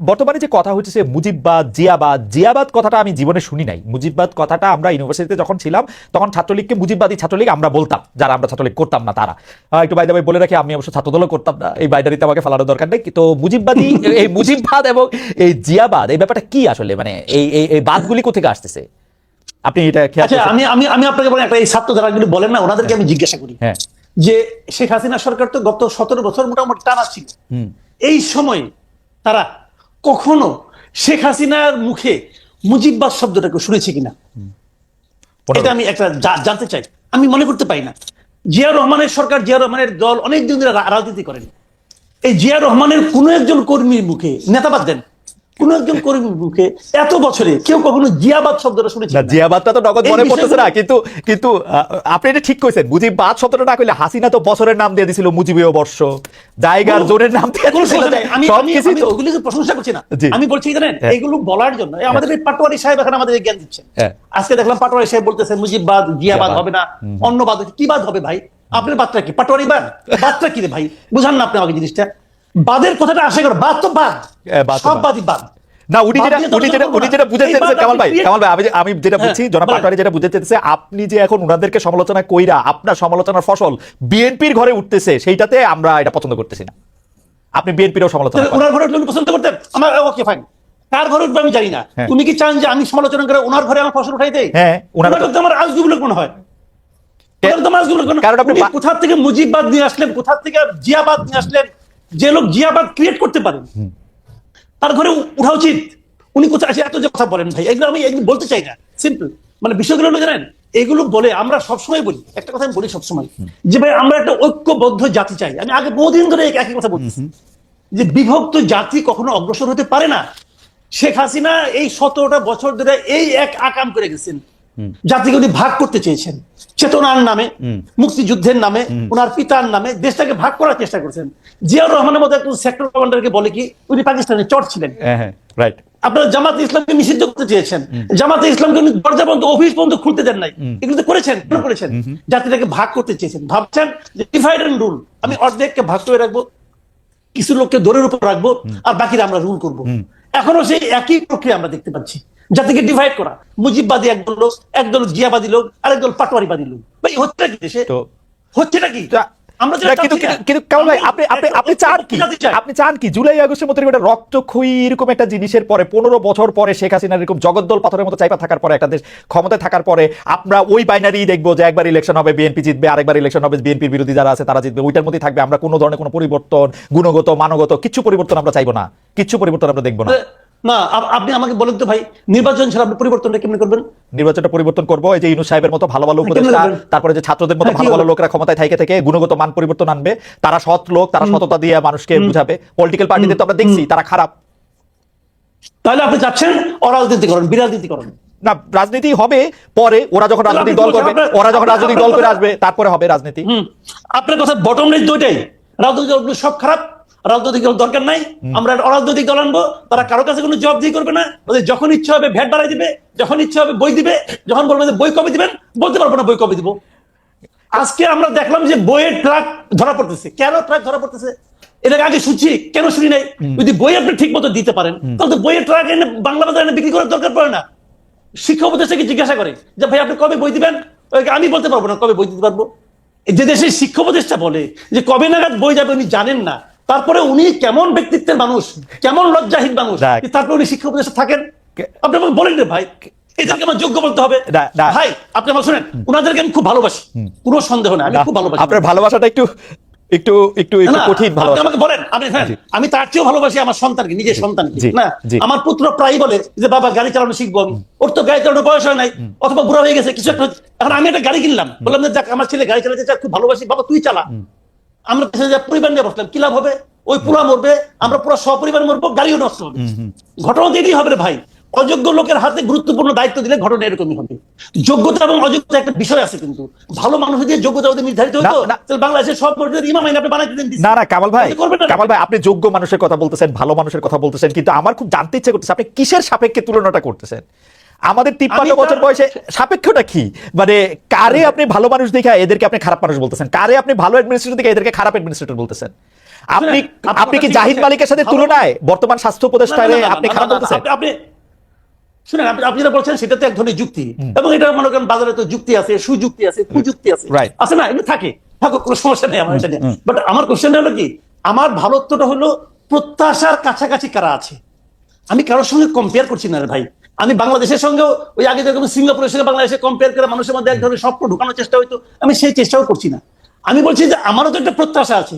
বর্তমানে যে কথা হচ্ছে মুজিববাদ জিয়াবাদ জিয়াবাদ কথাটা আমি জীবনে শুনি নাই। মুজিববাদ কথাটা আমরা ইউনিভার্সিটিতে যখন ছিলাম তখন ছাত্রলীগকে মুজিববাদী ছাত্রলীগ আমরা বলতাম যারা আমরা ছাত্রলীগ করতাম না তারা। একটু বাইদা ভাই বলে রাখি আমি অবশ্য ছাত্রদলও করতাম না এই বাইদারিতে আমাকে ফেলানোর দরকার নেই। তো মুজিববাদী এই মুজিববাদ এবং এই জিয়াবাদ এই ব্যাপারটা কি আসলে? মানে এই এই- বাদগুলি কোথেকে আসতেছে? আপনি এটা আচ্ছা আমি আমি আমি আপনাকে বলেন একটা এই ছাত্র যারাগুলি বলেন না ওনাদেরকে আমি জিজ্ঞাসা করি হ্যাঁ। যে শেখ হাসিনা সরকার তো গত সতেরো বছর মোটামুটি টানা ছিল। এই সময় তারা কখনো শেখ হাসিনার মুখে মুজিববাদ শব্দটাকে শুনেছে কিনা? এটা আমি একটা জানতে চাই। আমি মনে করতে পাই না। জিয়া রহমানের সরকার জিয়া রহমানের দল অনেকদিন ধরে রাজনীতি করেন। এই জিয়া রহমানের কোনো একজন কর্মীর মুখে নেতাবাদ দেন। কোন একজন কর্মীর মুখে এত বছরে কেউ কখনো জিয়াবাদ শব্দটা শুনেছে না জিয়াবাদটা তো নগদ মনে পড়তেছে না কিন্তু কিন্তু আপনি এটা ঠিক কইছেন মুজিববাদ শব্দটা না কইলে হাসিনা তো বছরের নাম দিয়ে দিছিল মুজিবীয় বর্ষ জায়গার জোনের নাম দিয়ে দিছিল আমি আমি ওগুলিকে প্রশংসা করছি না। আমি বলছি জানেন হ্যাঁ। এইগুলো বলার জন্য আমাদের এই পাটোয়ারি সাহেব এখন আমাদের জ্ঞান দিচ্ছেন হ্যাঁ। আজকে দেখলাম পাটোয়ারি সাহেব বলতেছে মুজিববাদ জিয়াবাদ। হবে না অন্য বাদ কি বাদ হবে ভাই? আপনার বাদটা কি? পাটোয়ারি বাদ? বাদটা কি রে ভাই? বুঝান না আপনি আমাকে জিনিসটা। বাদের কথাটা আশা করো বাদ তো বাদ। হ্যাঁ, সব বাদ। বাদই বাদ। না উনি যেটা উনি যেটা উনি যেটা বুঝতে কামাল ভাই কামাল ভাই আমি যেটা হ্যাঁ, বুঝছি জনাব পাটোয়ারি যেটা বুঝতে চেয়েছে আপনি যে এখন ওনাদেরকে সমালোচনা কইরা আপনার সমালোচনার ফসল বিএনপির ঘরে উঠতেছে সেইটাতে আমরা এটা পছন্দ করতেছি না। আপনি বিএনপিরও সমালোচনা। ওনার ঘরে উঠলে পছন্দ করতেন? আমার ওকে ফাইন কার ঘরে উঠবে আমি জানি না। হ্যাঁ। তুমি কি চান যে আমি সমালোচনা করে ওনার ঘরে আমার ফসল উঠাই দেই হ্যাঁ, ওনার তো- আমার আজগুবলো মনে হয়। হয়। কারণ আপনি কোথা থেকে মুজিববাদ নিয়ে আসলেন কোথা থেকে জিয়াবাদ নিয়ে আসলেন যে লোক জিয়াবাদ ক্রিয়েট করতে পারেন। তার ঘরে উঠা উচিত। উনি কোথায় আসে? এত যে কথা বলেন ভাই এগুলো আমি এগুলো বলতে চাই না। সিম্পল মানে বিষয়গুলো হলো জানেন এগুলো বলে আমরা সবসময় বলি। একটা কথা আমি বলি সবসময় যে ভাই আমরা একটা ঐক্যবদ্ধ জাতি চাই। আমি আগে বহুদিন ধরে একই কথা বলছি যে বিভক্ত জাতি কখনো অগ্রসর হতে পারে না। শেখ হাসিনা এই সতেরোটা বছর ধরে এই এক আকাম করে গেছেন। জাতিকে উনি ভাগ করতে চেয়েছেন। চেতনার নামে মুক্তিযুদ্ধের নামে ওনার পিতার নামে দেশটাকে ভাগ করার চেষ্টা করছেন। জিয়াউর রহমানের মতো একজন সেক্টর কমান্ডারকে বলে কি উনি পাকিস্তানে চট ছিলেন। হ্যাঁ হ্যাঁ রাইট আপনারা জামাতে ইসলামকে নিষিদ্ধ করতে চেয়েছেন। জামাতে ইসলামকে উনি দরজা পর্যন্ত অফিস পর্যন্ত খুলতে দেন নাই। এগুলো তো করেছেন কেন করেছেন? জাতিটাকে ভাগ করতে চেয়েছেন। ভাবছেন যে ডিভাইড এন্ড রুল আমি অর্ধেককে ভাগ করে রাখব কিছু লোককে দৌড়ের উপর রাখব আর বাকিরা আমরা রুল করব। এখনও সেই একই প্রক্রিয়া আমরা দেখতে পাচ্ছি। জাতিকে ডিভাইড করা। মুজিববাদী একদল লোক একদল জিয়াবাদী লোক আরেকদল পাটোয়ারিবাদী লোক। ভাই হচ্ছে কি দেশে? হচ্ছেটা কি? আমরা যেটা না, কিন্তু চাচ্ছি না। কিন্তু- কিন্তু কেমন ভাই আপনি আপনি আপনি চান কি? আপনি চান কি? জুলাই আগস্টের মতো একটা রক্তক্ষয়ী এরকম একটা জিনিসের পরে পনেরো বছর পরে শেখ হাসিনার এরকম জগদ্দল পাথরের মতো চাইপা থাকার পরে একটা দেশ ক্ষমতায় থাকার পরে আমরা ওই বাইনারি দেখব যে একবার ইলেকশন হবে বিএনপি জিতবে আরেকবার ইলেকশন হবে বিএনপির বিরোধী যারা আছে তারা জিতবে। ওইটার মধ্যেই থাকবে। আমরা কোনো ধরনের কোনো পরিবর্তন গুণগত মানগত কিছু পরিবর্তন আমরা চাইব না। কিছু পরিবর্তন আমরা দেখব না। না আপ- আপনি আমাকে বলেন তো ভাই নির্বাচন ছাড়া আপনি পরিবর্তনটা কেমন করবেন? নির্বাচনটা পরিবর্তন করব এই যে ইউনুস সাহেবের মতো ভালো ভালো উপদেষ্টা তারপরে যে ছাত্রদের মতো হ্যাঁ, ভালো ভালো লোকরা ক্ষমতায় থেকে থেকে গুণগত মান পরিবর্তন আনবে তারা সৎ লোক তারা সততা দিয়ে মানুষকে বুঝাবে। পলিটিক্যাল পার্টিদের তো আমরা দেখছি তারা খারাপ। তাহলে আপনি চাচ্ছেন অরাজনীতিকরণ বিরাজনীতিকরণ? না রাজনীতি হবে পরে ওরা যখন রাজনৈতিক দল করবে ওরা যখন রাজনৈতিক দল করে আসবে তারপরে হবে রাজনীতি। আপনার কথা বটম লাইন দুইটাই। রাজনৈতিক দলগুলো সব খারাপ রাজনৈতিক দল দরকার নাই। আমরা অরাজনৈতিক দল আনব। তারা কারও কাছে কোনো জব দিয়ে করবে না। ওদের যখন ইচ্ছা হবে ভ্যাট বাড়াই দিবে যখন ইচ্ছা হবে বই দিবে যখন বলবে বই কবে দিবেন বলতে পারব না বই কবে দিব। আজকে আমরা দেখলাম যে বইয়ের ট্রাক ধরা পড়তেছে। কেন ট্রাক ধরা পড়তেছে? এটাকে আগে শুনছি কেন শুনি নাই? যদি বই আপনি ঠিক মতো দিতে পারেন তাহলে তো বইয়ের ট্রাক এনে বাংলা বাজারে এনে বিক্রি করার দরকার পড়ে না। শিক্ষা উপদেষ্টাকে জিজ্ঞাসা করে যে ভাই আপনি কবে বই দিবেন? আমি বলতে পারব না কবে বই দিতে পারব। যে দেশের শিক্ষা উপদেষ্টা বলে যে কবে নাগাদ বই যাবে উনি জানেন না। তারপরে উনি কেমন ব্যক্তিত্বের মানুষ কেমন লজ্জাহীন মানুষ তারপরে উনি শিক্ষা উপদেষ্টা থাকেন আপনি আমাকে বলেন রে ভাই এদেরকে আমার যোগ্য বলতে হবে। ভাই আপনি আমার শুনেন ওনাদেরকে আমি খুব ভালোবাসি। কোনো সন্দেহ আমি খুব ভালোবাসি। আপনার ভালোবাসাটা একটু একটু একটু একটু কঠিন ভালোবাসা। আমাকে বলেন আপনি আমি তার চেয়েও ভালোবাসি আমার সন্তানকে নিজের সন্তানকে না? আমার পুত্র প্রায় বলে যে বাবা গাড়ি চালানো শিখব আমি। ওর তো গাড়ি চালানোর বয়স হয় নাই অথবা বুড়া হয়ে গেছে কিছু একটা এখন আমি একটা গাড়ি কিনলাম বললাম যে দেখ আমার ছেলে গাড়ি চালাতে খুব ভালোবাসি বাবা তুই চালা। আমরা পেছনে যা পরিবার নিয়ে বসলাম কি লাভ হবে? ওই পুরা মরবে আমরা পুরো সপরিবার মরবো গাড়িও নষ্ট হবে। ঘটনা এটাই হবে রে ভাই? অযোগ্য লোকের হাতে গুরুত্বপূর্ণ দায়িত্ব দিলে ঘটনা এরকমই হবে। যোগ্যতা এবং অযোগ্যতা একটা বিষয় আছে কিন্তু। ভালো মানুষ দিয়ে যোগ্যতা ওদের নির্ধারিত হতো। তাহলে বাংলাদেশের সব মসজিদের ইমাম আইন আপনি বানাইতে দেন না না কামাল ভাই? কামাল ভাই আপনি যোগ্য মানুষের কথা বলতেছেন ভালো মানুষের কথা বলতেছেন কিন্তু আমার খুব জানতে ইচ্ছে করতেছে আপনি কিসের সাপেক্ষে তুলনাটা করতেছেন? আমাদের তিপ্পান্ন বছর বয়সে সাপেক্ষটা কি? মানে কারে আপনি ভালো মানুষ দেখে এদেরকে আপনি খারাপ মানুষ বলতেছেন? কারে আপনি ভালো অ্যাডমিনিস্ট্রেটর দেখে এদেরকে খারাপ অ্যাডমিনিস্ট্রেটর বলতেছেন? আপনি আপনি কি জাহিদ মালিকের সাথে তুলনায় বর্তমান স্বাস্থ্য না, আপনি খারাপ বলতেছেন? আপনি- শুনেন আপনি আপনি যেটা বলছেন সেটা তো এক ধরনের যুক্তি। এবং এটা মনে করেন বাজারে তো যুক্তি আছে সুযুক্তি আছে কুযুক্তি আছে। আছে না? এগুলো থাকে। থাকুক কোনো সমস্যা নেই আমার এটা নিয়ে। বাট আমার কোশ্চেনটা হলো কি? আমার ভালোত্বটা হলো প্রত্যাশার কাছাকাছি কারা আছে? আমি কারোর সঙ্গে কম্পেয়ার করছি না রে ভাই। আমি বাংলাদেশের সঙ্গেও ওই আগে যেরকম সিঙ্গাপুরের সঙ্গে বাংলাদেশে কম্পেয়ার করে মানুষের মধ্যে এক ধরনের স্বপ্ন ঢুকানোর চেষ্টা হইতো, আমি সেই চেষ্টাও করছি না। আমি বলছি যে আমারও তো একটা প্রত্যাশা আছে।